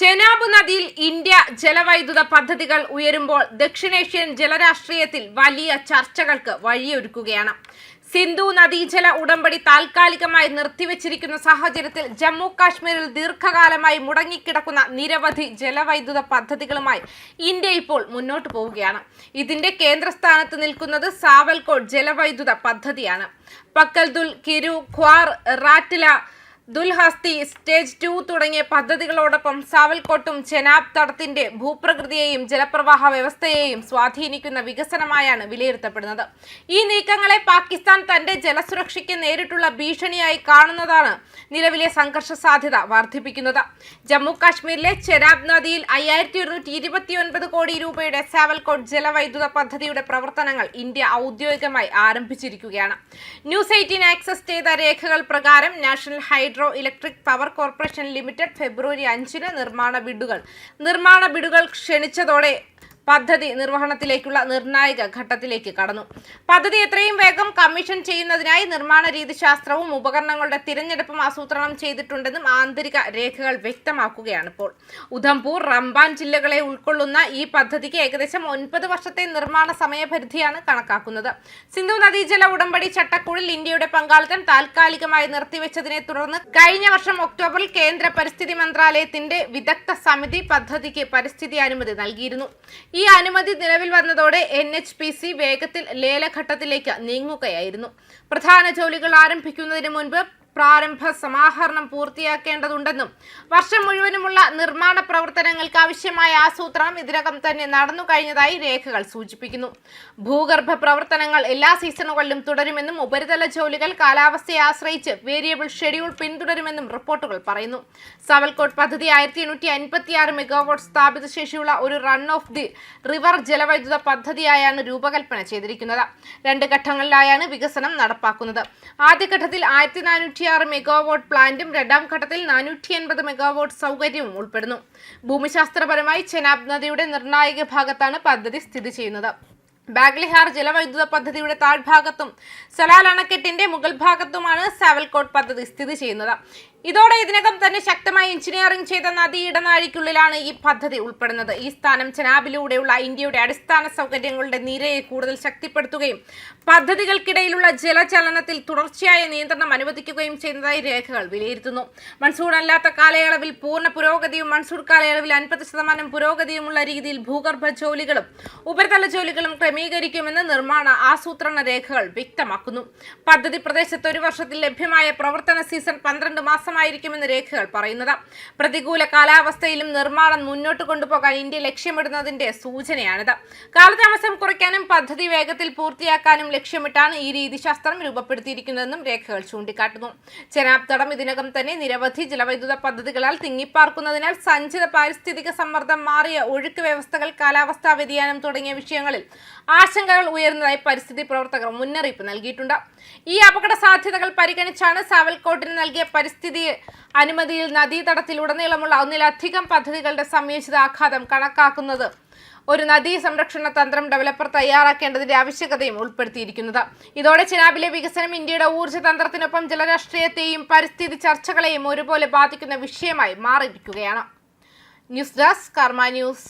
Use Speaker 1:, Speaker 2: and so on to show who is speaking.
Speaker 1: ചെനാബ് നദിയിൽ ഇന്ത്യ ജലവൈദ്യുത പദ്ധതികൾ ഉയരുമ്പോൾ ദക്ഷിണേഷ്യൻ ജലരാഷ്ട്രീയത്തിൽ വലിയ ചർച്ചകൾക്ക് വഴിയൊരുക്കുകയാണ്. സിന്ധു നദീജല ഉടമ്പടി താൽക്കാലികമായി നിർത്തിവച്ചിരിക്കുന്ന സാഹചര്യത്തിൽ ജമ്മു കാശ്മീരിൽ ദീർഘകാലമായി മുടങ്ങിക്കിടക്കുന്ന നിരവധി ജലവൈദ്യുത പദ്ധതികളുമായി ഇന്ത്യ ഇപ്പോൾ മുന്നോട്ട് പോവുകയാണ്. ഇതിന്റെ കേന്ദ്രസ്ഥാനത്ത് നിൽക്കുന്നത് സാവൽകോട്ട് ജലവൈദ്യുത പദ്ധതിയാണ്. പക്കൽദുൽ കിരു ഖ്വാർ റാറ്റില ദുൽഹസ്തി സ്റ്റേജ് ടു തുടങ്ങിയ പദ്ധതികളോടൊപ്പം സാവൽക്കോട്ടും ചെനാബ് തടത്തിന്റെ ഭൂപ്രകൃതിയെയും ജലപ്രവാഹ വ്യവസ്ഥയെയും സ്വാധീനിക്കുന്ന വികസനമായാണ് വിലയിരുത്തപ്പെടുന്നത്. ഈ നീക്കങ്ങളെ പാകിസ്ഥാൻ തന്റെ ജലസുരക്ഷയ്ക്ക് നേരിട്ടുള്ള ഭീഷണിയായി കാണുന്നതാണ് നിലവിലെ സംഘർഷ സാധ്യത വർദ്ധിപ്പിക്കുന്നത്. ജമ്മു കാശ്മീരിലെ ചെനാബ് നദിയിൽ അയ്യായിരത്തി ഒരുന്നൂറ്റി ഇരുപത്തിയൊൻപത് കോടി രൂപയുടെ സാവൽകോട്ട് ജലവൈദ്യുത പദ്ധതിയുടെ പ്രവർത്തനങ്ങൾ ഇന്ത്യ ഔദ്യോഗികമായി ആരംഭിച്ചിരിക്കുകയാണ്. ന്യൂസ് എയ്റ്റീൻ ആക്സസ് ചെയ്ത രേഖകൾ പ്രകാരം national hydro electric power corporation limited February അഞ്ചിന് നിർമ്മാണ ബിഡുകൾ. നിർമ്മാണ ബിഡുകൾ ക്ഷണിച്ചതോടെ പദ്ധതി നിർവഹണത്തിലേക്കുള്ള നിർണായക ഘട്ടത്തിലേക്ക് കടന്നു. പദ്ധതി എത്രയും വേഗം കമ്മീഷൻ ചെയ്യുന്നതിനായി നിർമ്മാണ രീതിശാസ്ത്രവും ഉപകരണങ്ങളുടെ തിരഞ്ഞെടുപ്പും ആസൂത്രണം ചെയ്തിട്ടുണ്ടെന്നും ആന്തരിക രേഖകൾ വ്യക്തമാക്കുകയാണ് ഇപ്പോൾ. ഉധംപൂർ റംബാൻ ജില്ലകളെ ഉൾക്കൊള്ളുന്ന ഈ പദ്ധതിക്ക് ഏകദേശം ഒൻപത് വർഷത്തെ നിർമ്മാണ സമയപരിധിയാണ് കണക്കാക്കുന്നത്. സിന്ധു നദീജല ഉടമ്പടി ചട്ടക്കൂടിൽ ഇന്ത്യയുടെ പങ്കാളിത്തം താൽക്കാലികമായി നിർത്തിവെച്ചതിനെ തുടർന്ന് കഴിഞ്ഞ വർഷം ഒക്ടോബറിൽ കേന്ദ്ര പരിസ്ഥിതി മന്ത്രാലയത്തിന്റെ വിദഗ്ധ സമിതി പദ്ധതിക്ക് പരിസ്ഥിതി അനുമതി നൽകിയിരുന്നു. ഈ അനുമതി നിലവിൽ വന്നതോടെ എൻ എച്ച് പി സി വേഗത്തിൽ ലേലഘട്ടത്തിലേക്ക് നീങ്ങുകയായിരുന്നു. പ്രധാന ജോലികൾ ആരംഭിക്കുന്നതിന് മുൻപ് പ്രാരംഭ സമാഹരണം പൂർത്തിയാക്കേണ്ടതുണ്ടെന്നും വർഷം മുഴുവനുമുള്ള നിർമ്മാണ പ്രവർത്തനങ്ങൾക്ക് ആവശ്യമായ ആസൂത്രണം ഇതിനകം തന്നെ നടന്നു കഴിഞ്ഞതായി രേഖകൾ സൂചിപ്പിക്കുന്നു. ഭൂഗർഭ പ്രവർത്തനങ്ങൾ എല്ലാ സീസണുകളിലും തുടരുമെന്നും ഉപരിതല ജോലികൾ കാലാവസ്ഥയെ ആശ്രയിച്ച് വേരിയബിൾ ഷെഡ്യൂൾ പിന്തുടരുമെന്നും റിപ്പോർട്ടുകൾ പറയുന്നു. സവൽകോട്ട് പദ്ധതി ആയിരത്തി എണ്ണൂറ്റി അൻപത്തിയാറ് മെഗാവാട്ട് സ്ഥാപിത ശേഷിയുള്ള ഒരു റൺ ഓഫ് ദി റിവർ ജലവൈദ്യുത പദ്ധതിയായാണ് രൂപകൽപ്പന ചെയ്തിരിക്കുന്നത്. രണ്ട് ഘട്ടങ്ങളിലായാണ് വികസനം നടപ്പാക്കുന്നത്. ആദ്യഘട്ടത്തിൽ ആയിരത്തി നാനൂറ്റിയാറ് മെഗാവാട്ട് പ്ലാന്റും രണ്ടാം ഘട്ടത്തിൽ നാനൂറ്റി എൺപത് മെഗാവാട്ട് സൗകര്യവും ഉൾപ്പെടുന്നു. ഭൂമിശാസ്ത്രപരമായി ചെനാബ് നദിയുടെ നിർണായക ഭാഗത്താണ് പദ്ധതി സ്ഥിതി ചെയ്യുന്നത്. ബാഗ്ലിഹാർ ജലവൈദ്യുത പദ്ധതിയുടെ താഴ്ഭാഗത്തും സലാൽ അണക്കെട്ടിന്റെ മുകൾ ഭാഗത്തുമാണ് സാവൽകോട്ട് പദ്ധതി സ്ഥിതി ചെയ്യുന്നത്. ഇതോടെ ഇതിനകം തന്നെ ശക്തമായി എഞ്ചിനീയറിംഗ് ചെയ്ത നദി ഇടനാഴിക്കുള്ളിലാണ് ഈ പദ്ധതി ഉൾപ്പെടുന്നത്. ഈ സ്ഥാനം ചെനാബിലൂടെയുള്ള ഇന്ത്യയുടെ അടിസ്ഥാന സൗകര്യങ്ങളുടെ നിരയെ കൂടുതൽ ശക്തിപ്പെടുത്തുകയും പദ്ധതികൾക്കിടയിലുള്ള ജലചലനത്തിൽ തുടർച്ചയായ നിയന്ത്രണം അനുവദിക്കുകയും ചെയ്യുന്നതായി രേഖകൾ വിലയിരുത്തുന്നു. മൺസൂൺ അല്ലാത്ത കാലയളവിൽ പൂർണ പുരോഗതിയും മൺസൂൺ കാലയളവിൽ അൻപത് ശതമാനം പുരോഗതിയുമുള്ള രീതിയിൽ ഭൂഗർഭ ജോലികളും ഉപരിതല ജോലികളും ക്രമീകരിക്കുമെന്ന് നിർമ്മാണ ആസൂത്രണ രേഖകൾ വ്യക്തമാക്കുന്നു. പദ്ധതി പ്രദേശത്ത് ഒരു വർഷത്തിൽ ലഭ്യമായ പ്രവർത്തന സീസൺ പന്ത്രണ്ട് മാസമായിരിക്കുമെന്ന് രേഖകൾ പറയുന്നത്. പ്രതികൂല കാലാവസ്ഥയിലും നിർമ്മാണം മുന്നോട്ട് കൊണ്ടുപോകാൻ ഇന്ത്യ ലക്ഷ്യമിടുന്നതിന്റെ സൂചനയാണിത്. കാലതാമസം കുറയ്ക്കാനും പദ്ധതി വേഗത്തിൽ പൂർത്തിയാക്കാനും ലക്ഷ്യമിട്ടാണ് ഈ രീതിശാസ്ത്രം രൂപപ്പെടുത്തിയിരിക്കുന്നതെന്നും രേഖകൾ ചൂണ്ടിക്കാട്ടുന്നു. ചെനാബ് തടം ഇതിനകം തന്നെ നിരവധി ജലവൈദ്യുത പദ്ധതികളാൽ തിങ്ങിപ്പാർക്കുന്നതിനാൽ സഞ്ചിത പാരിസ്ഥിതിക സമ്മർദ്ദം മാറിയ ഒഴുക്ക് വ്യവസ്ഥകൾ കാലാവസ്ഥാ വ്യതിയാനം തുടങ്ങിയ വിഷയങ്ങളിൽ ആശങ്കകൾ ഉയർന്നതായി പരിസ്ഥിതി പ്രവർത്തകർ മുന്നറിയിപ്പ് നൽകിയിട്ടുണ്ട്. ഈ അപകട സാധ്യതകൾ പരിഗണിച്ചാണ് സാവൽകോട്ടിന് നൽകിയ പരിസ്ഥിതി അനുമതിയിൽ നദീതടത്തിലുടനീളമുള്ള ഒന്നിലധികം പദ്ധതികളുടെ സംയോജിത ആഘാതം കണക്കാക്കുന്നത്. ഒരു നദീ സംരക്ഷണ തന്ത്രം ഡെവലപ്പർ തയ്യാറാക്കേണ്ടതിന്റെ ആവശ്യകതയും ഉൾപ്പെടുത്തിയിരിക്കുന്നത്. ഇതോടെ ചിനാബിലെ വികസനം ഇന്ത്യയുടെ ഊർജ തന്ത്രത്തിനൊപ്പം ജലരാഷ്ട്രീയത്തെയും പരിസ്ഥിതി ചർച്ചകളെയും ഒരുപോലെ ബാധിക്കുന്ന വിഷയമായി മാറിയിരിക്കുകയാണ്. News desk Karma news.